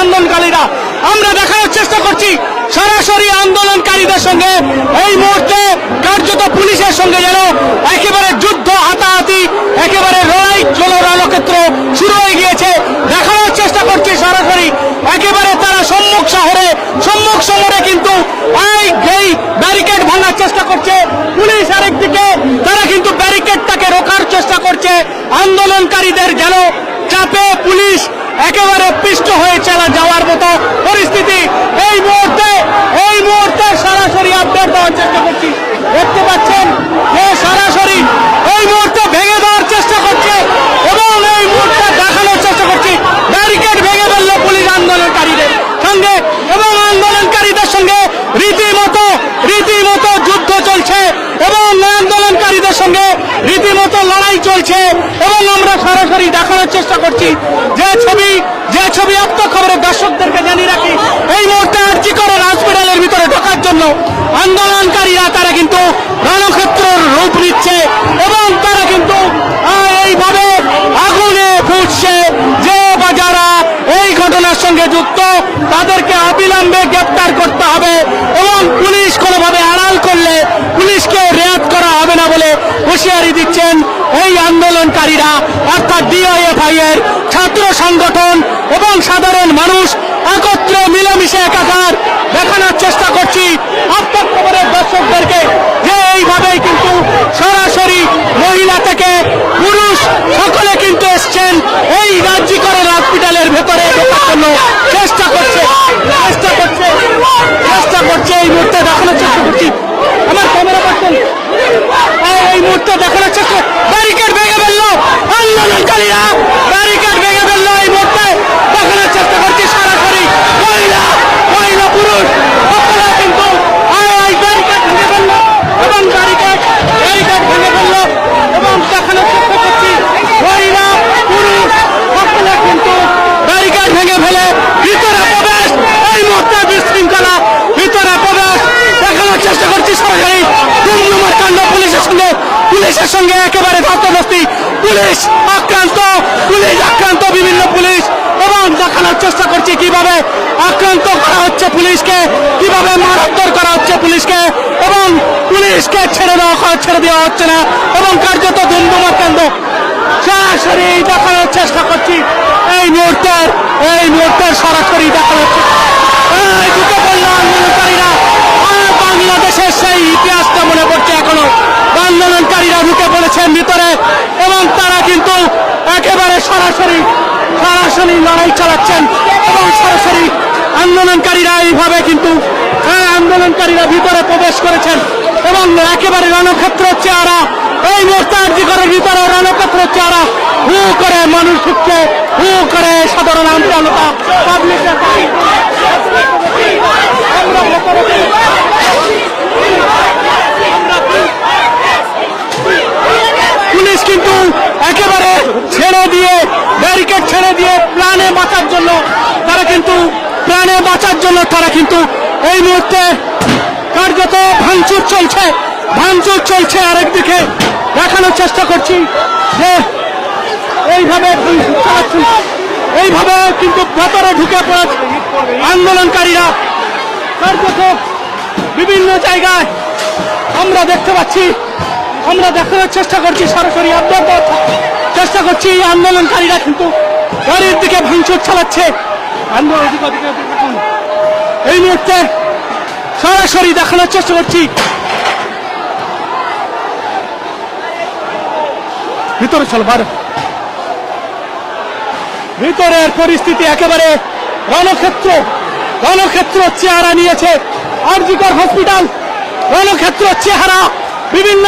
আন্দোলনকারীরা। আমরা দেখানোর চেষ্টা করছি, সরাসরি আন্দোলনকারীদের সঙ্গে এই মুহূর্তে কার্যত পুলিশের সঙ্গে যেন একেবারে যুদ্ধ হাতাহাতি, একেবারে লড়াই চলো রণক্ষেত্র শুরু হয়ে গিয়েছে। দেখানোর চেষ্টা করছি সরাসরি, একেবারে তারা সম্মুখ শহরে সম্মুখ শহরে কিন্তু এই এই ব্যারিকেড ভাঙার চেষ্টা করছে। পুলিশ আরেকদিকে, তারা কিন্তু ব্যারিকেডটাকে রোকার চেষ্টা করছে। আন্দোলনকারীদের যেন চাপে পুলিশ চালা যাওয়ার মতো পরিস্থিতি। এই মুহূর্তে এই মুহূর্তে সরাসরি আপডেট দেওয়ার চেষ্টা করছি। দেখতে পাচ্ছেন যে সরাসরি এই মুহূর্তে ভেঙে দেওয়ার চেষ্টা করছে এবং এই মুহূর্তে দেখানোর চেষ্টা করছি। ব্যারিকেড ভেঙে ফেলল পুলিশ আন্দোলনকারীদের। সঙ্গে এবং আন্দোলনকারীদের সঙ্গে রীতিমতো রীতিমতো যুদ্ধ চলছে এবং আন্দোলনকারীদের সঙ্গে রীতিমতো লড়াই চলছে এবং আমরা সরাসরি দেখানোর চেষ্টা করছি যে ছবি যে ছবি আত্ম খবরের দর্শকদেরকে জানিয়ে রাখি, এই মুহূর্তে আর্জি করে হসপিটালের ভিতরে ঢোকার জন্য আন্দোলনকারীরা, তারা কিন্তু রণক্ষেত্রের রূপ নিচ্ছে এবং তারা কিন্তু এইভাবে আগুনে ফুটছে যে বা যারা এই ঘটনার সঙ্গে যুক্ত, তাদেরকে অবিলম্বে গ্রেপ্তার করতে হবে এবং পুলিশ কোনোভাবে আড়াল করলে পুলিশকে রেয়াত করা হবে না বলে হুঁশিয়ারি দিচ্ছেন এই আন্দোলনকারীরা, অর্থাৎ ডিওএফআই এর ছাত্র সংগঠন এবং সাধারণ মানুষ একত্রে মিলেমিশে একাকার দেখানোর চেষ্টা করছি। আত্মখবরের খবরের দর্শকদেরকে যে এইভাবেই কিন্তু সরাসরি মহিলা থেকে পুরুষ সকলে কিন্তু এসছেন এই রাজ্যিকরের হসপিটালের ভেতরে ঢোকার জন্য চেষ্টা করছে চেষ্টা করছে চেষ্টা করছে এই মুহূর্তে দেখানোর চেষ্টা করছি আমার ক্যামেরা পাচ্ছেন এই মুহূর্তে দেখানোর চেষ্টা ব্যারিকেড ভেঙে ফেলল আন্দোলনকারীরা ব্যারিকেড ভেঙে ফেলল এই মুহূর্তে দেখানোর চেষ্টা করছি সরাসরি মহিলা মহিলা পুরুষ সকলে কিন্তু এই ব্যারিকেড ভেঙে ফেলল এবং ব্যারিকেড ব্যারিকেড ভেঙে ফেলল এবং দেখানোর চেষ্টা করছি মহিলা পুরুষ সকলে কিন্তু ব্যারিকেড ভেঙে ফেলে ভিতরে প্রবেশ এই মুহূর্তে বিশৃঙ্খলা ভিতরে প্রবেশ দেখানোর চেষ্টা করছি সরকারি দুমদুমার কাণ্ড পুলিশের সঙ্গে পুলিশের সঙ্গে একেবারে ধস্তাধস্তি পুলিশ আক্রান্ত পুলিশ আক্রান্ত, বিভিন্ন পুলিশ। এবং দেখানোর চেষ্টা করছি কীভাবে আক্রান্ত করা হচ্ছে পুলিশকে, কীভাবে মারাত্মক করা হচ্ছে পুলিশকে, এবং পুলিশকে ছেড়ে দেওয়া ছেড়ে দেওয়া হচ্ছে না, এবং কার্যত দুমদুমার কাণ্ড সরাসরি দেখানোর চেষ্টা করছি। এই মুহূর্তের এই মুহূর্তের সরাসরি দেখানো হচ্ছে এই ঢুকে পড়ল আন্দোলনকারীরা বাংলাদেশের সেই ইতিহাসটা মনে পড়ছে এখনও। আন্দোলনকারীরা ঢুকে পড়েছেন ভিতরে। একেবারে সরাসরি সরাসরি লড়াই চালাচ্ছেন এবং সরাসরি আন্দোলনকারীরা এইভাবে কিন্তু এই আন্দোলনকারীরা ভিতরে প্রবেশ করেছেন এবং একেবারে রণক্ষেত্র চেহারা, এই মুহূর্তে করে ভিতরে রণক্ষেত্র চেহারা, হু করে মানুষ ঢুকছে, হু করে সাধারণ আন্দোলন পাবলিক পুলিশ কিন্তু একেবারে ছেড়ে দিয়ে ব্যারিকেড ছেড়ে দিয়ে প্রাণে বাঁচার জন্য তারা কিন্তু, প্রাণে বাঁচার জন্য তারা কিন্তু এই মুহূর্তে কার্যত ভাঙচুর চলছে ভাঙচুর চলছে আরেকদিকে দেখানোর চেষ্টা করছি যে এইভাবে এইভাবে কিন্তু ভেতরে ঢুকে পড়েছে আন্দোলনকারীরা কার্যত বিভিন্ন জায়গায় আমরা দেখতে পাচ্ছি আমরা দেখানোর চেষ্টা করছি সরাসরি আপডেট চেষ্টা করছি এই আন্দোলনকারীরা কিন্তু গাড়ির দিকে ভাঙচুর চালাচ্ছে। এই মুহূর্তে সরাসরি দেখানোর চেষ্টা করছি। ভিতরে চলো বার ভিতরের পরিস্থিতি একেবারে রণক্ষেত্র। রণক্ষেত্র চেহারা নিয়েছে। আরজিকর হসপিটাল। রণক্ষেত্র চেহারা বিভিন্ন